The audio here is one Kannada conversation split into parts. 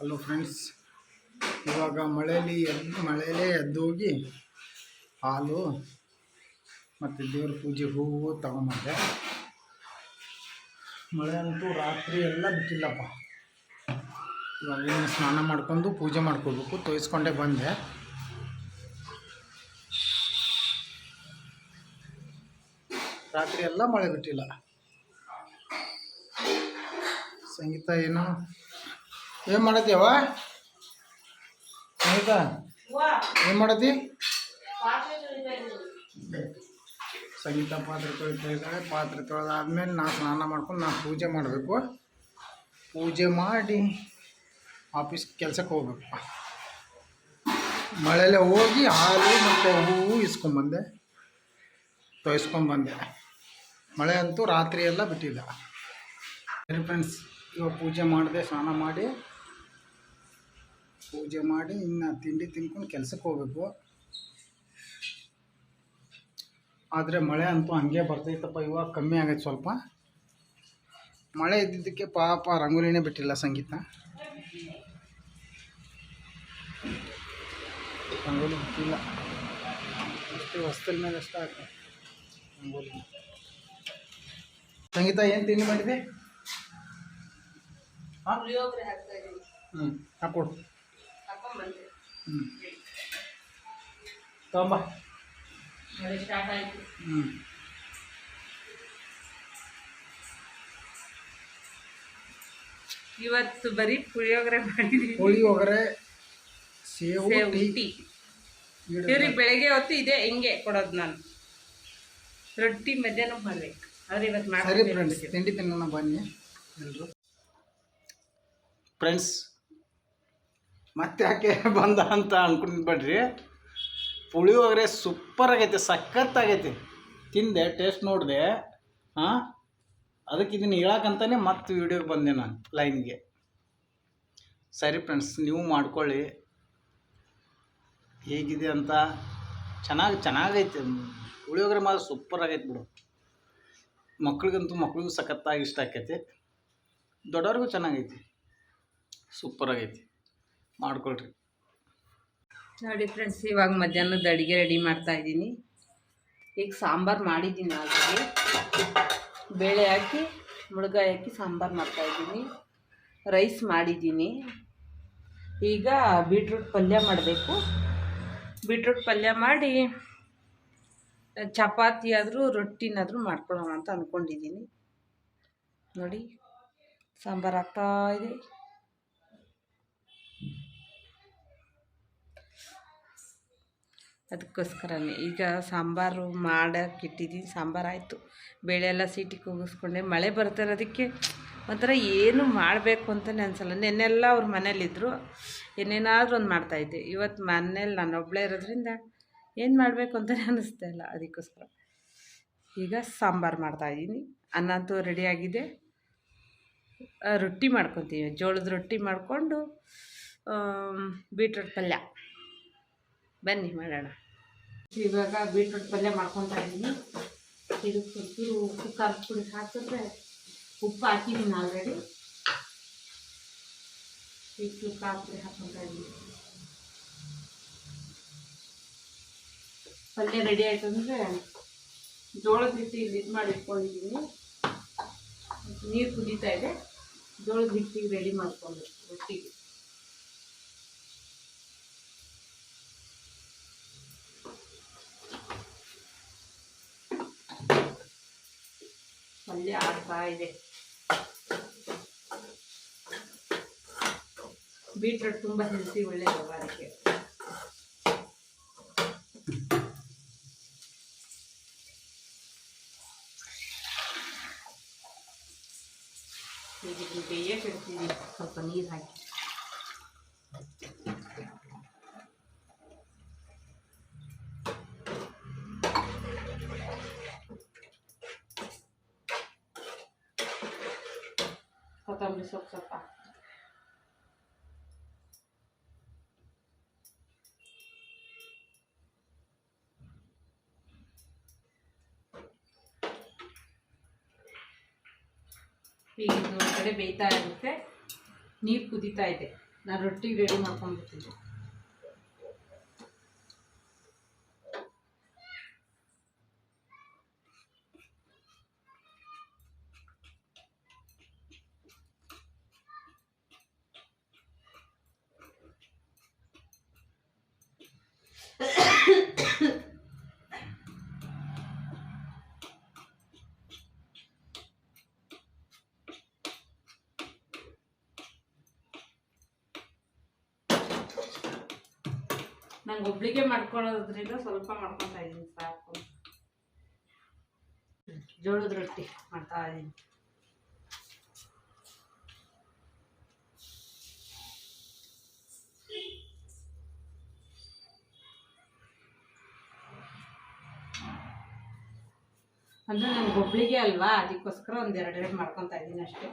ಹಲೋ ಫ್ರೆಂಡ್ಸ್ ಇವಾಗ ಮಳೆಯಲ್ಲಿ ಎದ್ದು ಮಳೆಯಲ್ಲೇ ಎದ್ದೋಗಿ ಹಾಲು ಮತ್ತು ದೇವ್ರ ಪೂಜೆ ಹೂವು ತಗೊಂಬಂದೆ ಮಳೆ ಅಂತೂ ರಾತ್ರಿ ಎಲ್ಲ ಬಿಟ್ಟಿಲ್ಲಪ್ಪ. ಇವಾಗ ಏನು ಸ್ನಾನ ಮಾಡ್ಕೊಂಡು ಪೂಜೆ ಮಾಡ್ಕೋಬೇಕು ತೋಯಿಸ್ಕೊಂಡೆ ಬಂದೆ. ರಾತ್ರಿ ಎಲ್ಲ ಮಳೆ ಬಿಟ್ಟಿಲ್ಲ. ಸಂಗೀತ ಏನು? ಏನು ಮಾಡತ್ತೀವ ಆಯ್ತಾ ಏನು ಮಾಡತ್ತಿ? ಸಂಗೀತ ಪಾತ್ರೆ ತೊಳಿತಾ ಇದ್ದಾಳೆ. ಪಾತ್ರೆ ತೊಳೆದಾದ್ಮೇಲೆ ನಾ ಸ್ನಾನ ಮಾಡ್ಕೊಂಡು ನಾ ಪೂಜೆ ಮಾಡಬೇಕು. ಪೂಜೆ ಮಾಡಿ ಆಫೀಸ್ ಕೆಲ್ಸಕ್ಕೆ ಹೋಗ್ಬೇಕು ಮಳೆಯಲ್ಲೇ ಹೋಗಿ ಹಾಲು ಮತ್ತು ಹೂವು ಇಸ್ಕೊಂಬಂದೆ ತೊಯಿಸ್ಕೊಂಬಂದೆ ಮಳೆ ಅಂತೂ ರಾತ್ರಿ ಎಲ್ಲ ಬಿಟ್ಟಿಲ್ಲ. ಸರಿ ಫ್ರೆಂಡ್ಸ್ ಇವಾಗ ಪೂಜೆ ಮಾಡಿದೆ ಸ್ನಾನ ಮಾಡಿ. ಪೂಜೆ ಮಾಡಿ ಇನ್ನು ತಿಂಡಿ ತಿನ್ಕೊಂಡು ಕೆಲಸಕ್ಕೆ ಹೋಗ್ಬೇಕು. ಆದರೆ ಮಳೆ ಅಂತೂ ಹಂಗೆ ಬರ್ತೈತಪ್ಪ ಇವಾಗ ಕಮ್ಮಿ ಆಗೈತೆ ಸ್ವಲ್ಪ. ಮಳೆ ಇದ್ದಿದ್ದಕ್ಕೆ ಪಾಪ ರಂಗೋಲಿನೇ ಬಿಟ್ಟಿಲ್ಲ ಸಂಗೀತ. ರಂಗೋಲಿ ಬಿಟ್ಟಿಲ್ಲ. ಅಷ್ಟೇ ಹೊಸ್ತಲ್ ಮೇಲೆ ಅಷ್ಟೇ ಆಗ್ತದೆ ರಂಗೋಲಿ. ಸಂಗೀತ ಏನು ತಿಂಡಿ ಮಾಡಿದೆ? ಹಾಂ ಹಾಕೊಡು ಇದ್ದೀನಿ ಹ್ಞೂ ಹಾಕೊಡು ಹಾಕೊಂಡ್ಬಂದೆ ಹ್ಞೂ ತಗೊಂಬ. ಮಳೆ ಸ್ಟಾರ್ಟ್ ಆಯಿತು. ಹ್ಞೂ ಇವತ್ತು ಬರೀ ಪುಳಿಯೋಗರೆ ಮಾಡಿದೀನಿ. ಪುಳಿಯೋಗರೆ ಸೇವು ಸೇವ್ ಟೀ. ಇವ್ರಿಗೆ ಬೆಳಗ್ಗೆ ಹೊತ್ತು ಇದೆ ಹಿಂಗೆ ಕೊಡೋದು ನಾನು. ರೊಟ್ಟಿ ಮಧ್ಯಾಹ್ನ ಮಾಡ್ಬೇಕು. ಆದ್ರೆ ಇವತ್ತು ತಿಂಡಿ ತಿನ್ನೋಣ ಬನ್ನಿ ಎಲ್ಲರೂ ಫ್ರೆಂಡ್ಸ್ ಮತ್ತೆ ಯಾಕೆ ಬಂದ ಅಂತ ಅನ್ಕೊಂಡ್ಬೇಡ್ರಿ ಪುಳಿಯೋಗರೆ ಸೂಪರ್ ಆಗೈತೆ, ಸಖತ್ತಾಗೈತಿ. ತಿಂದೆ ಟೇಸ್ಟ್ ನೋಡಿದೆ, ಹಾಂ? ಅದಕ್ಕೆ ಇದನ್ನು ಹೇಳಕ್ಕಂತಾನೆ ಮತ್ತೆ ವೀಡಿಯೋಗೆ ಬಂದೆ ನಾನು ಲೈನ್ಗೆ ಸರಿ ಫ್ರೆಂಡ್ಸ್ ನೀವು ಮಾಡ್ಕೊಳ್ಳಿ. ಹೇಗಿದೆ ಅಂತ? ಚೆನ್ನಾಗಿ, ಚೆನ್ನಾಗೈತೆ. ಪುಳಿಯೋಗರೆ ಮಾತ್ರ ಸೂಪರ್ ಆಗೈತೆ ಬಿಡು. ಮಕ್ಳಿಗಂತೂ ಮಕ್ಳಿಗೂ ಸಖತ್ತಾಗಿ ಇಷ್ಟ ಆಕೈತಿ. ದೊಡ್ಡವ್ರಿಗೂ ಚೆನ್ನಾಗೈತಿ. ಸೂಪರ್ ಆಗೈತಿ. ಮಾಡ್ಕೊಳ್ರಿ. ನೋಡಿ ಫ್ರೆಂಡ್ಸ್ ಇವಾಗ ಮಧ್ಯಾಹ್ನದ ಅಡುಗೆ ರೆಡಿ ಮಾಡ್ತಾ ಇದ್ದೀನಿ. ಈಗ ಸಾಂಬಾರು ಮಾಡಿದ್ದೀನಿ ಆಲ್ರೆಡಿ ಬೇಳೆ ಹಾಕಿ, ಮುಳುಗಾಯಿ ಹಾಕಿ ಸಾಂಬಾರು ಮಾಡ್ತಾ ಇದ್ದೀನಿ. ರೈಸ್ ಮಾಡಿದ್ದೀನಿ. ಈಗ ಬೀಟ್ರೂಟ್ ಪಲ್ಯ ಮಾಡಬೇಕು. ಬೀಟ್ರೂಟ್ ಪಲ್ಯ ಮಾಡಿ, ಚಪಾತಿ ಆದರೂ, ರೊಟ್ಟಿನಾದರೂ ಮಾಡ್ಕೊಳ್ಳೋಣ ಅಂತ ಅಂದ್ಕೊಂಡಿದ್ದೀನಿ ನೋಡಿ, ಸಾಂಬಾರು ಆಗ್ತಾ ಅದಕ್ಕೋಸ್ಕರನೇ. ಈಗ ಸಾಂಬಾರು ಮಾಡೋಕೆ ಇಟ್ಟಿದ್ದೀನಿ. ಸಾಂಬಾರು ಆಯಿತು ಬೇಳೆ ಎಲ್ಲ ಸೀಟಿಗೆ ಕೂಗಿಸ್ಕೊಂಡೆ. ಮಳೆ ಬರ್ತಾ ಇರೋದಕ್ಕೆ ಒಂಥರ ಏನು ಮಾಡಬೇಕು ಅಂತಲೇ ಅನ್ಸಲ್ಲ ನೆನ್ನೆಲ್ಲ ಅವ್ರ ಮನೇಲಿದ್ದರು ಏನೇನಾದರೂ ಒಂದು ಮಾಡ್ತಾಯಿದ್ದೆ ಇವತ್ತು ಮನೇಲಿ ನಾನು ಒಬ್ಬಳೇ ಇರೋದ್ರಿಂದ ಏನು ಮಾಡಬೇಕು ಅಂತಲೇ ಅನ್ನಿಸ್ತಾ ಇಲ್ಲ. ಅದಕ್ಕೋಸ್ಕರ ಈಗ ಸಾಂಬಾರು ಮಾಡ್ತಾಯಿದ್ದೀನಿ ಅನ್ನ ಅಂತೂ ರೆಡಿಯಾಗಿದೆ ರೊಟ್ಟಿ ಮಾಡ್ಕೊತೀವಿ ಜೋಳದ ರೊಟ್ಟಿ ಮಾಡಿಕೊಂಡು ಬೀಟ್ರೂಟ್ ಪಲ್ಯ. ಬನ್ನಿ ಮಾಡೋಣ. ಇವಾಗ ಬೀಟ್ರೂಟ್ ಪಲ್ಯ ಮಾಡ್ಕೊತಾ ಇದ್ದೀನಿ ಇದು ಚೂರು ಉಪ್ಪು ಖಾರದ ಪುಡಿ ಹಾಕಿದ್ರೆ ಉಪ್ಪು ಹಾಕಿದ್ದೀನಿ ಆಲ್ರೆಡಿ ಚೂರು ಖಾರದ ಪುಡಿ ಹಾಕ್ಕೊತಾ ಇದ್ದೀನಿ ಪಲ್ಯ ರೆಡಿ ಆಯ್ತು ಅಂದರೆ ಜೋಳದ ಹಿಟ್ಟು ಇಲ್ಲಿ ಇದು ಮಾಡಿ ಇಟ್ಕೊಂಡಿದ್ದೀನಿ ನೀರು ಕುದೀತಾ ಇದೆ. ಜೋಳದ ಹಿಟ್ಟಿಗೆ ರೆಡಿ ಮಾಡ್ಕೊಂಡು ರೊಟ್ಟಿಗೆ ಪಲ್ಯ ಆಗ್ತಾ ಇದೆ. ಬೀಟ್ರೂಟ್ ತುಂಬ ಹೆಲ್ತಿ ಒಳ್ಳೆಯದು ಅದಕ್ಕೆ ಈಗ ಇದನ್ನ ಬೇಯಕ್ಕೆ ಇಡ್ತೀನಿ ಸ್ವಲ್ಪ ನೀರು ಹಾಕಿ ಸ್ವಲ್ಪ ಈಗ ಕಡೆ ಬೇಯ್ತಾ ಇರುತ್ತೆ. ನೀರು ಕುದೀತಾ ಇದೆ. ನಾನು ರೊಟ್ಟಿ ರೆಡಿ ಮಾಡ್ಕೊಂಡ್ಬಿಟ್ಟಿದ್ದೆ ನಂಗೆ ಒಬ್ಳಿಗೆ ಮಾಡ್ಕೊಳ್ಳೋದ್ರಿಂದ ಸ್ವಲ್ಪ ಮಾಡ್ಕೊತಾ ಇದ್ದೀನಿ ಸಾಕು. ಜೋಳದ ರೊಟ್ಟಿ ಮಾಡ್ತಾ ಇದ್ದೀನಿ ಅಂದ್ರೆ ನಂಗೆ ಒಬ್ಳಿಗೆ ಅಲ್ವಾ, ಅದಕ್ಕೋಸ್ಕರ ಒಂದ್ ಎರಡೆರಡು ಮಾಡ್ಕೊತಾ ಇದ್ದೀನಿ ಅಷ್ಟೇ.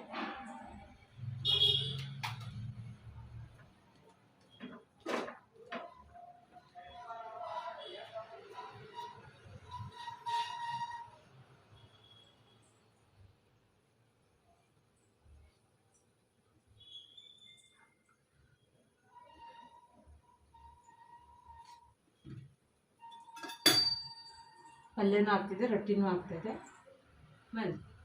ಪಲ್ಯನೂ ಆಗ್ತಿದೆ ರೊಟ್ಟಿನೂ ಆಗ್ತಿದೆ. ಬನ್ನಿ.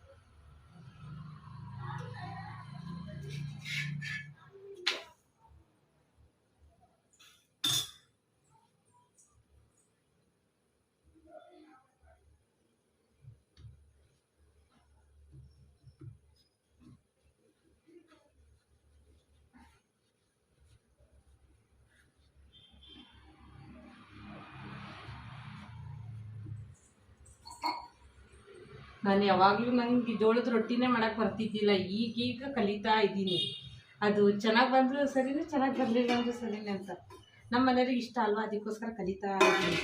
ನಾನು ಯಾವಾಗಲೂ ನನಗೆ ಜೋಳದ ರೊಟ್ಟಿನೇ ಮಾಡಕ್ಕೆ ಬರ್ತಿದ್ದಿಲ್ಲ. ಈಗೀಗ ಕಲಿತಾ ಇದ್ದೀನಿ. ಅದು ಚೆನ್ನಾಗಿ ಬಂದರೂ ಸರಿನೇ ಚೆನ್ನಾಗಿ ಬರಲಿಲ್ಲ ಅಂದರೂ ಸರಿನೇ ಅಂತ. ನಮ್ಮ ಮನೆಯವ್ರಿಗೆ ಇಷ್ಟ ಅಲ್ವಾ? ಅದಕ್ಕೋಸ್ಕರ ಕಲಿತಾ ಇದ್ದೀನಿ.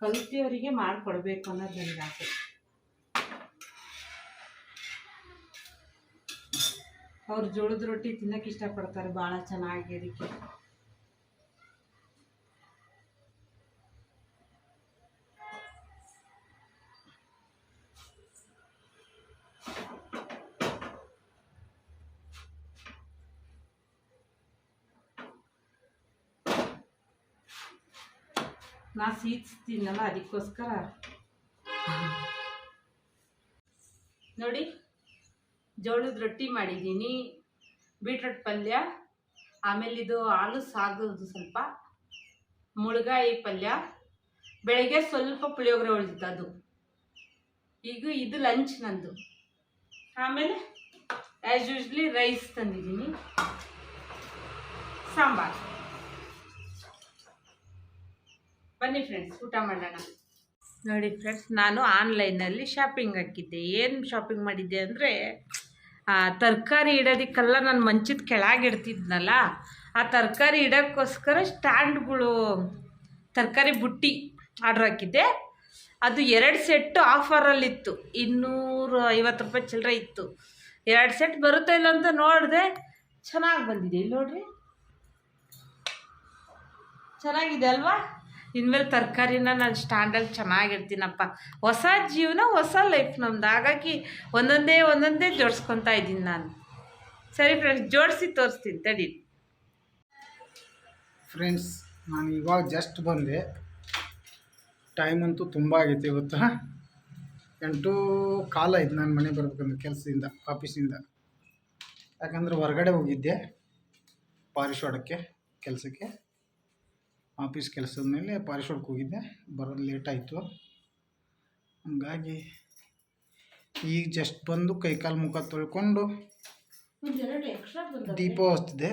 ಕಲಿತಿಯವರಿಗೆ ಮಾಡಿಕೊಡ್ಬೇಕು ಅನ್ನೋದು ನನಗೆ ಆಸೆ. ಅವ್ರು ಜೋಳದ ರೊಟ್ಟಿ ತಿನ್ನಕ್ಕೆ ಇಷ್ಟಪಡ್ತಾರೆ. ಭಾಳ ಚೆನ್ನಾಗಿ ಅದಕ್ಕೆ. ನಾ ಸೀಟ್ಸ್ ತಿನ್ನಲ್ಲ, ಅದಕ್ಕೋಸ್ಕರ. ನೋಡಿ, ಜೋಳದ ರೊಟ್ಟಿ ಮಾಡಿದ್ದೀನಿ, ಬೀಟ್ರೋಟ್ ಪಲ್ಯ, ಆಮೇಲೆ ಇದು ಹಾಲು ಸಾಗೋದು ಸ್ವಲ್ಪ, ಮುಳುಗಾಯಿ ಪಲ್ಯ, ಬೆಳಗ್ಗೆ ಸ್ವಲ್ಪ ಪುಳಿಯೋಗರೆ ಉಳಿದಿತ್ತು ಅದು. ಈಗ ಇದು ಲಂಚ್ ನಂದು. ಆಮೇಲೆ ಆ್ಯಸ್ ಯೂಶ್ವಲಿ ರೈಸ್ ತಂದಿದ್ದೀನಿ. ಸಾಂಬಾರು. ಬನ್ನಿ ಫ್ರೆಂಡ್ಸ್ ಊಟ ಮಾಡೋಣ. ನೋಡಿ ಫ್ರೆಂಡ್ಸ್ ನಾನು ಆನ್ಲೈನಲ್ಲಿ ಶಾಪಿಂಗ್ ಹಾಕಿದ್ದೆ. ಏನು ಶಾಪಿಂಗ್ ಮಾಡಿದ್ದೆ ಅಂದರೆ ತರಕಾರಿ ಇಡೋದಕ್ಕೆಲ್ಲ ನಾನು ಮಂಚದ ಕೆಳಗೆ ಇಡ್ತಿದ್ನಲ್ಲ, ಆ ತರಕಾರಿ ಇಡೋಕ್ಕೋಸ್ಕರ ಸ್ಟ್ಯಾಂಡ್ಗಳು, ತರಕಾರಿ ಬುಟ್ಟಿ ಆರ್ಡ್ರ್ ಹಾಕಿದ್ದೆ. ಅದು ಎರಡು ಸೆಟ್ಟು ಆಫರಲ್ಲಿತ್ತು ಇನ್ನೂರು ಐವತ್ತು ರೂಪಾಯಿ ಚಿಲ್ಲರೆ ಇತ್ತು. ಎರಡು ಸೆಟ್ ಬರುತ್ತೆ ಇಲ್ಲ ಅಂತ ನೋಡಿದೆ, ಚೆನ್ನಾಗಿ ಬಂದಿದೆ. ಇಲ್ಲಿ ನೋಡ್ರಿ. ಚೆನ್ನಾಗಿದೆ ಅಲ್ವಾ? ಇನ್ಮೇಲೆ ತರಕಾರಿನ ನಾನು ಸ್ಟ್ಯಾಂಡಲ್ಲಿ ಚೆನ್ನಾಗಿರ್ತೀನಪ್ಪ. ಹೊಸ ಜೀವನ ಹೊಸ ಲೈಫ್ ನಮ್ದು. ಹಾಗಾಗಿ ಒಂದೊಂದೇ ಒಂದೊಂದೇ ಜೋಡಿಸ್ಕೊತಾ ಇದ್ದೀನಿ ನಾನು. ಸರಿ ಫ್ರೆಂಡ್ಸ್ ಜೋಡಿಸಿ ತೋರಿಸ್ತೀನಿ, ತಡಿ. ಫ್ರೆಂಡ್ಸ್ ನಾನು ಇವಾಗ ಜಸ್ಟ್ ಬಂದೆ. ಟೈಮ್ ಅಂತೂ ತುಂಬ ಆಗೈತೆ ಇವತ್ತು. ಎಂಟು ಕಾಲ ಆಯ್ತು ನಾನು ಮನೆ ಬರ್ಬೇಕಂದ್ರೆ ಕೆಲಸದಿಂದ ಆಫೀಸಿಂದ ಯಾಕಂದ್ರೆ ಹೊರಗಡೆ ಹೋಗಿದ್ದೆ. ಪಾರಿಶ್ವಾಡಕ್ಕೆ ಕೆಲಸಕ್ಕೆ. ಆಫೀಸ್ ಕೆಲಸದ ಮೇಲೆ ಪಾರಿಶ್ವಾಡಕ್ಕೆ ಹೋಗಿದ್ದೆ. ಬರೋದು ಲೇಟ್ ಆಯಿತು. ಹಂಗಾಗಿ ಈಗ ಜಸ್ಟ್ ಬಂದು ಕೈಕಾಲು ಮುಖ ತೊಳ್ಕೊಂಡು ದೀಪ ಹಚ್ತಿದೆ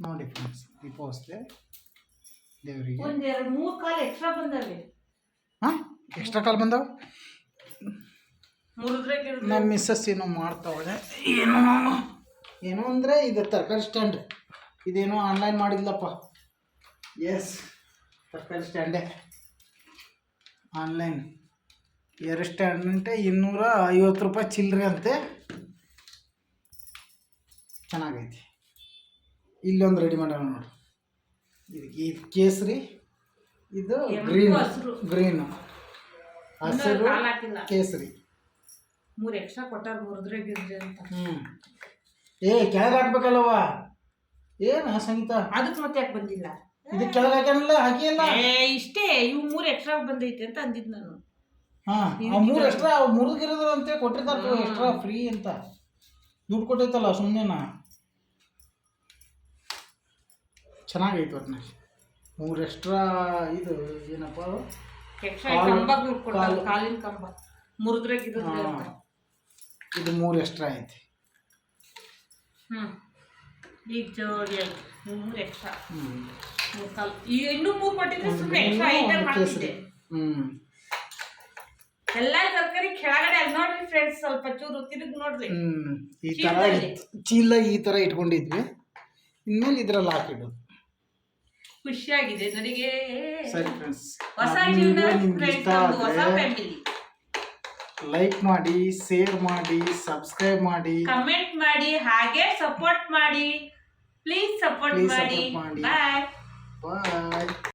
ನೋಡಿ ಫ್ರೆಂಡ್ಸ್ ದೀಪ ಹಚ್ತಿದೆ ದೇವರಿಗೆ. ಹಾಂ? ಎಕ್ಸ್ಟ್ರಾ ಕಾಲ್ ಬಂದವ? ನಮ್ಮ ಮಿಸ್ಸಸ್ ಏನೋ ಮಾಡ್ತಾವಳೆ. ಏನೋ ಏನೋ ಅಂದರೆ ಇದು ತರಕಾರಿ ಸ್ಟ್ಯಾಂಡ್ ಇದೇನೋ ಆನ್ಲೈನ್ ಮಾಡಿದ್ಲಪ್ಪ. ಎಸ್ ತರಕಾರಿ ಸ್ಟ್ಯಾಂಡೇ ಆನ್ಲೈನ್ ಎರಡು ಸ್ಟ್ಯಾಂಡ್ ಅಂತೆ ಇನ್ನೂರ ಐವತ್ತು ರೂಪಾಯಿ ಚಿಲ್ಲರೆ ಅಂತೆ. ಚೆನ್ನಾಗೈತಿ. ಇಲ್ಲೊಂದು ರೆಡಿ ಮಾಡೋಣ ನೋಡಿ. ಇದು ಇದು ಕೇಸರಿ ಇದು ಗ್ರೀನ್. ಗ್ರೀನ್. ಹಸ್ರು. ಕೇಸರಿ. ಮೂರು ಎಕ್ಸ್ಟ್ರಾ ಕೊಟ್ಟಾರ ಮುರಿದ್ರಾಗಿರ್ರಿ ಅಂತ. ಹ್ಞೂ ಏ ಕೆಳಗೆ ಹಾಕ್ಬೇಕಲ್ಲವ್ವ. ಏನು ಸಂಗೀತ? ಅದಕ್ಕೆ ಮತ್ತೆ ಯಾಕೆ ಬಂದಿಲ್ಲ? ಇದು ಕೆಳಗೆ ಹಾಕ್ಯಾನಲ್ಲ ಹಾಕಿಲ್ಲ ಏ ಇಷ್ಟೇ ಇವು ಮೂರು ಎಕ್ಸ್ಟ್ರಾ ಬಂದೈತೆ ಅಂತ ಅಂದಿದ್ದು ನಾನು. ಹಾ ಆ ಮೂರು ಎಕ್ಸ್ಟ್ರಾ ಮುರಿದಿರೋದ್ರ ಅಂತ ಕೊಟ್ಟಿರ್ತಾರೆ ಎಕ್ಸ್ಟ್ರಾ ಫ್ರೀ ಅಂತ. ದುಡ್ಡು ಕೊಟ್ಟೈತಲ್ಲ ಸುಮ್ಮನೆನಾ ಚೆನ್ನಾಗೈತೆ ಒಟ್ಟಿನ ಮೂರು ಎಕ್ಸ್ಟ್ರಾ ಇದು ಏನಪ್ಪ ಅದು? ಎಕ್ಸ್ಟ್ರಾ ಕಂಬ ಕೊಡ್ತಾರೆ ಕಾಲಿನ ಕಂಬ. ಮುರಿದ್ರೆ. ಇದು ಮೂರು ಎಕ್ಸ್ಟ್ರಾ ಐತಿ. ಹ್ಞೂ ಈಗ ಜೋಡಿ ಮೂರು ಎಕ್ಸ್ಟ್ರಾ ಹ್ಮ್. ಮೂರು ಕಾಲು ಈಗ ಇನ್ನೂ ಮೂರು ಕೊಟ್ಟಿದ್ರೆ ಸುಮ್ಮನೆ ಎಕ್ಸ್ಟ್ರಾ ಐಟಮ್ ಮಾಡ್ತಿದ್ದೆ ಎಲ್ಲ ತರಕಾರಿ ಕೆಳಗಡೆ ಅಲ್ಲಿ ನೋಡ್ರಿ ಫ್ರೆಂಡ್ಸ್ ಸ್ವಲ್ಪ ಚೂರು ತಿರುಗಿ ನೋಡ್ರಿ. ಈ ತರ. ಚೀಲ ಈ ತರ ಇಟ್ಕೊಂಡಿದ್ವಿ. ಇನ್ಮೇಲೆ ಇದ್ರಲ್ಲಿ ಹಾಕಿಡು ಖುಷಿಯಾಗಿದೆ ನನಗೆ. ಸರಿ ಫ್ರೆಂಡ್ಸ್ ಹೊಸ ಜೀವನ ಫ್ರೆಂಡ್ಸ್ ಹೊಸ ಫ್ಯಾಮಿಲಿ ಲೈಕ್ ಮಾಡಿ ಶೇರ್ ಮಾಡಿ ಸಬ್ಸ್ಕ್ರೈಬ್ ಮಾಡಿ. ಕಮೆಂಟ್ ಮಾಡಿ ಹಾಗೆ ಸಪೋರ್ಟ್ ಮಾಡಿ. ಪ್ಲೀಸ್ ಸಪೋರ್ಟ್ ಮಾಡಿ. ಬಾಯ್ 拜拜。